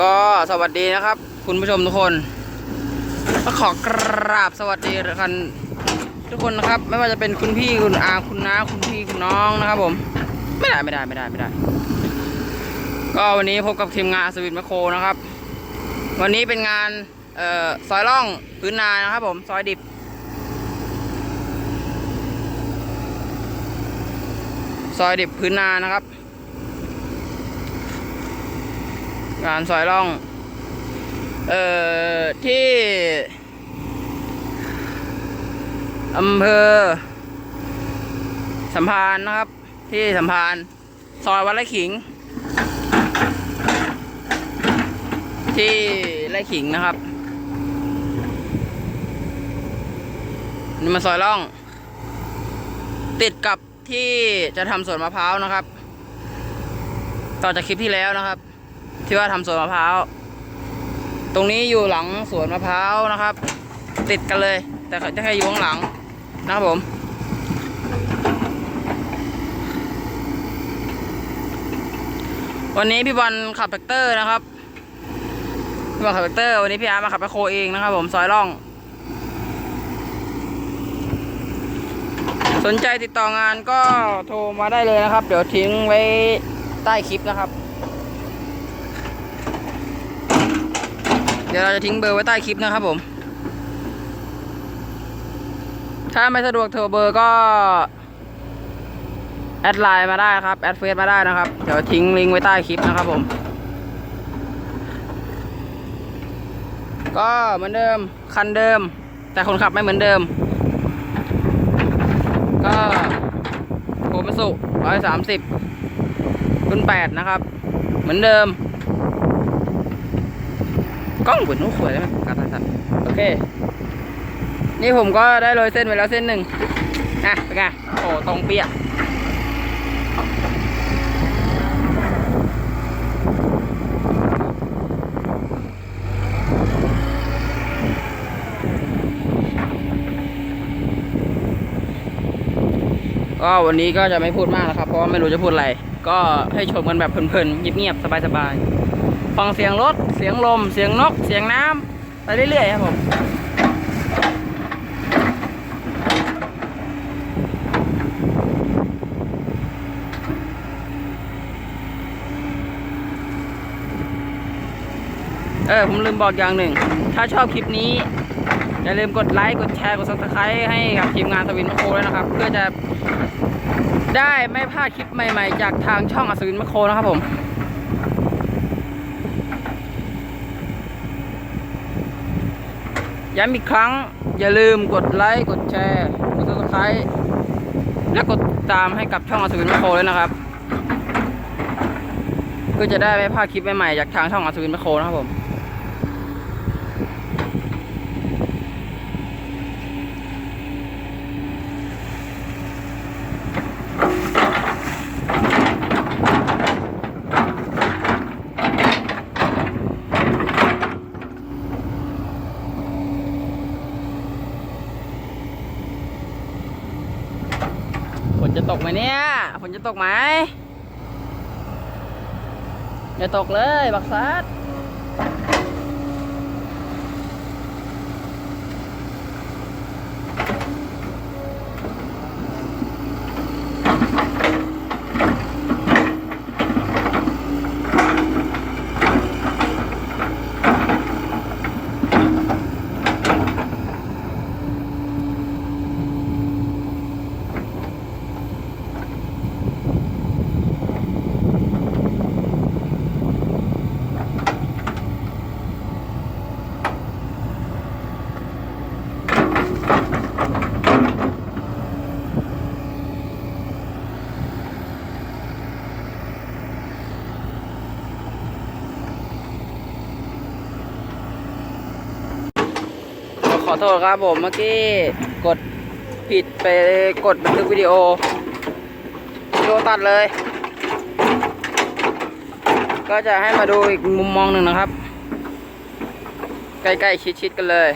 ก็สวัสดีนะครับ คุณผู้ชมทุกคนขอกราบสวัสดีกันทุกคนนะครับ ไม่ว่าจะเป็นคุณพี่คุณอาคุณน้าคุณพี่คุณน้องนะครับ ผม ไม่ได้ไม่ได้ไม่ได้ไม่ได้ ก็วันนี้พบกับทีมงานสวิตแมคโครนะครับ วันนี้เป็นงานเอ่อซอยล่องพื้นนานะครับ ผมซอยดิบซอยดิบพื้นนานะครับ งานซอยล่อง เอ่อ ที่อำเภอสัมพันธ์นะครับ ที่สัมพันธ์ซอยวัดไร่ขิง ที่ไร่ขิงนะครับนี่มาซอยล่อง ติดกับที่จะทำสวนมะพร้าวนะครับ ต่อจากคลิปที่แล้วนะครับ ที่ว่าทำสวนมะพร้าว ตรงนี้อยู่หลังสวนมะพร้าวนะครับ ติดกันเลย แต่จะแค่อยู่ข้างหลังนะครับผม วันนี้พี่บอลขับแท็กเตอร์นะครับพี่บอลขับแท็กเตอร์ วันนี้พี่อาร์มาขับไปโคเองนะครับผมซอยล่อง สนใจติดต่องานก็โทรมาได้เลยนะครับ เดี๋ยวทิ้งไว้ใต้คลิปนะครับ ดี๋ยวเราจะทิ้งเบอร์ไว้ใต้คลิปนะครับผม ถ้าไม่สะดวกโทรเบอร์ก็แอดไลน์มาได้ครับ แอดเฟซมาได้นะครับ เดี๋ยวทิ้งลิงก์ไว้ใต้คลิปนะครับผม ก็เหมือนเดิม คันเดิม แต่คนขับไม่เหมือนเดิม ก็โคมสุร้อยสามสิบรุ่นแปดนะครับ เหมือนเดิม กล้องเหมือนนุ่สวยเลยไหมการถ่ายสัตว์โอเค นี่ผมก็ได้โรยเส้นไปแล้วเส้นหนึ่งนะเป็นไงโอ้ตรงเปียกก็วันนี้ก็จะไม่พูดมากนะครับ เพราะไม่รู้จะพูดอะไร ก็ให้ชมกันแบบเพลินๆเงียบๆสบายๆ ฟังเสียงรถ เสียงลม เสียงนก เสียงน้ำไปเรื่อยๆครับผมเออผมลืมบอกอย่างหนึ่ง ถ้าชอบคลิปนี้ อย่าลืมกดไลค์กดแชร์กด subscribe ให้กับทีมงานสวินมะโคด้วยนะครับ เพื่อจะได้ไม่พลาดคลิปใหม่ๆ จากทางช่องอสวินมะโคนะครับผม ย้ำอีกครั้ง อย่าลืมกดไลค์ กดแชร์ กด subscribe และกดติดตามให้กับช่องอสวินมะโคด้วยนะครับเพื่อจะได้ไม่พลาดคลิปใหม่ๆจากทางช่องอสวินมะโคนะครับผม จะตกไหมเนี่ยฝนจะตกไหมอย่าตกเลยบักซัด อโทษครับผมเมื่อกี้กดผิดไปกดบันทึกวิดีโอวิดีโอตัดเลย ก็จะให้มาดูอีกมุมมองหนึ่งนะครับ ใกล้ๆชิดๆกันเลย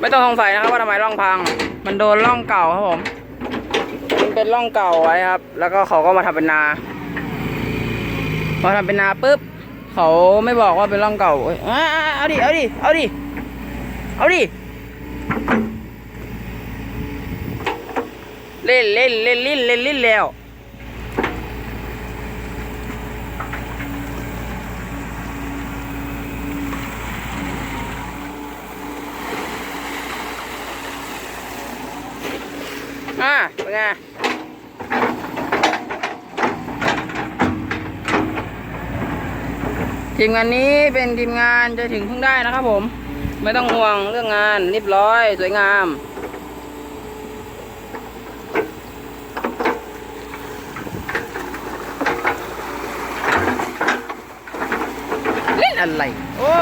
ไม่ต้องสงสัยนะครับว่าทำไมร่องพัง มันโดนร่องเก่าครับผมมันเป็นร่องเก่าไว้ครับ แล้วก็เขาก็มาทำเป็นนาพอทำเป็นนาปุ๊บ เขาไม่บอกว่าเป็นร่องเก่าเอาเอาดิ เอาดิ เอาดิ เอาดิ เล่นเล่นเล่นลิ้นเล่นลิ้นแล้วอ่าเป็นไง ทีมงานนี้เป็นทีมงานจะถึงเพิ่งได้นะครับผม ไม่ต้องห่วงเรื่องงานเรียบร้อยสวยงามเล่นอะไรโอ้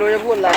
ไม่รู้จะพูดอะไร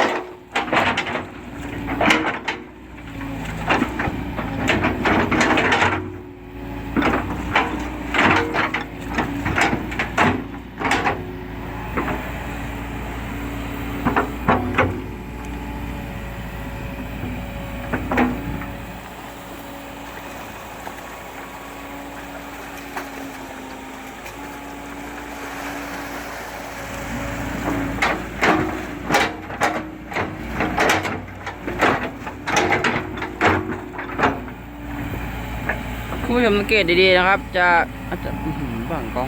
คุณ ผู้ชมสังเกตดีๆนะครับ จะอาจจะอื้อหือบังกล้อง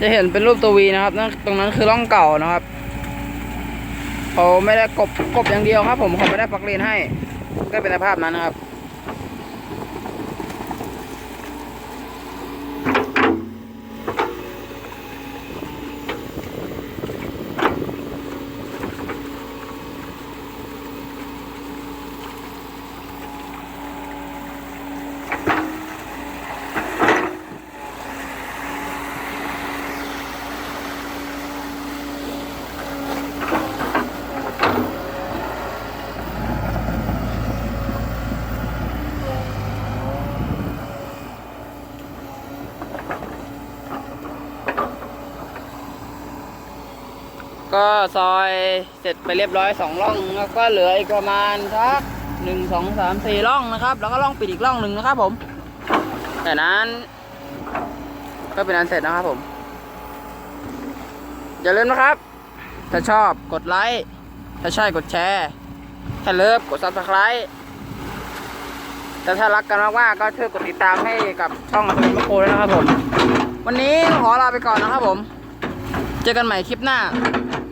จะเห็นเป็นรูปตัววีนะครับนั่นตรงนั้นคือร่องเก่านะครับเขาไม่ได้กบกบอย่างเดียวครับ ผมเขาไม่ได้ปักเลนให้ ก็เป็นสภาพนั้นนะครับ ก็ซอยเสร็จไปเรียบร้อยสองร่องแล้วก็เหลืออีกประมาณสักหนึ่งสองสามสี่ร่องนะครับ แล้วก็ร่องปิดอีกร่องหนึ่งนะครับผมแต่นั้นก็เป็นอันเสร็จนะครับผม อย่าลืมนะครับ ถ้าชอบกดไลค์ ถ้าใช่กดแชร์ ถ้าเลิฟกดซับสไครต์แต่ถ้ารักกันมากๆก็ช่วยกดติดตามให้กับช่องอัศวินมโคด้วยนะครับผม วันนี้ขอลาไปก่อนนะครับผม เจอกันใหม่คลิปหน้า